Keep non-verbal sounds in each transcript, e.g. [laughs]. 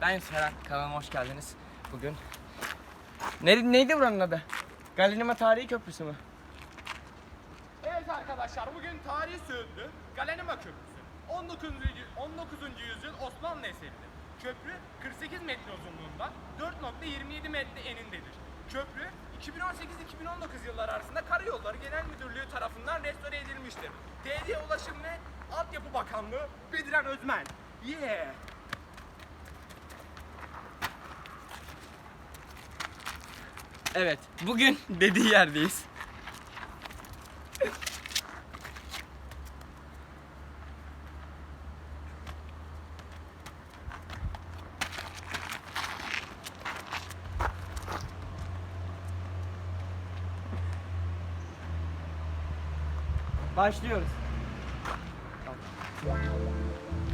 Ben Ferhat, kanalıma hoş geldiniz. Bugün... Neydi, neydi buranın adı? Galinima Tarihi Köprüsü mü? Evet arkadaşlar bugün tarihi sözlü Galenima Köprüsü. 19. yü- 19. yüzyıl Osmanlı eseridir. Köprü 48 metre uzunluğunda 4.27 metre enindedir. Köprü 2018-2019 yılları arasında Karayolları Genel Müdürlüğü tarafından restore edilmiştir. TC Ulaşım ve Altyapı Bakanlığı Bediren Özmen. Yeah! Evet, bugün dediği yerdeyiz. Başlıyoruz.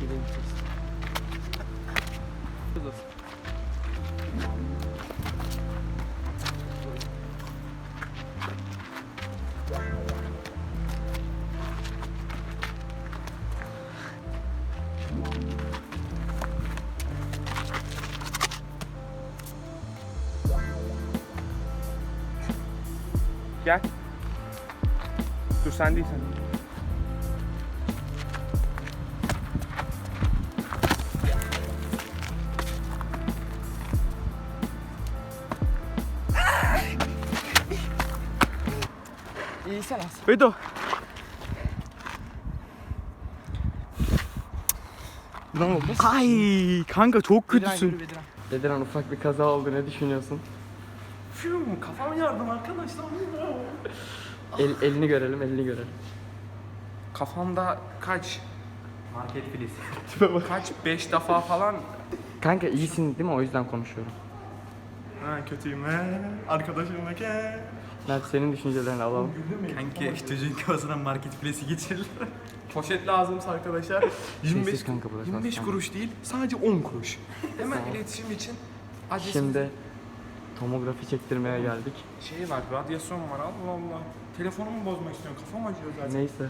Gidelim Gel. Dur sen değil sen. İyi sen az. Ne oldu? Ay kanka çok kötüsün. Bediran ufak bir kaza oldu ne düşünüyorsun? Fiu, kafam yardım arkadaşlar. El, elini görelim elini görelim. Kafamda kaç? Market filesi. kaç? 5 defa falan. Kanka iyisin değil mi o yüzden konuşuyorum. Ha kötüyüm he. Arkadaşım he. Mert senin düşüncelerini alalım. Kanki çocuğun kafasına market filesi geçirilir. [laughs] Poşet lazımsa arkadaşlar 25, Sessiz kanka burası 25 aslında. kuruş değil sadece 10 kuruş. Hemen iletişim için adresimiz Şimdi tomografi çektirmeye geldik. şey var radyasyon var Allah Allah. Telefonumu bozmak istiyorum kafam acıyor zaten. Neyse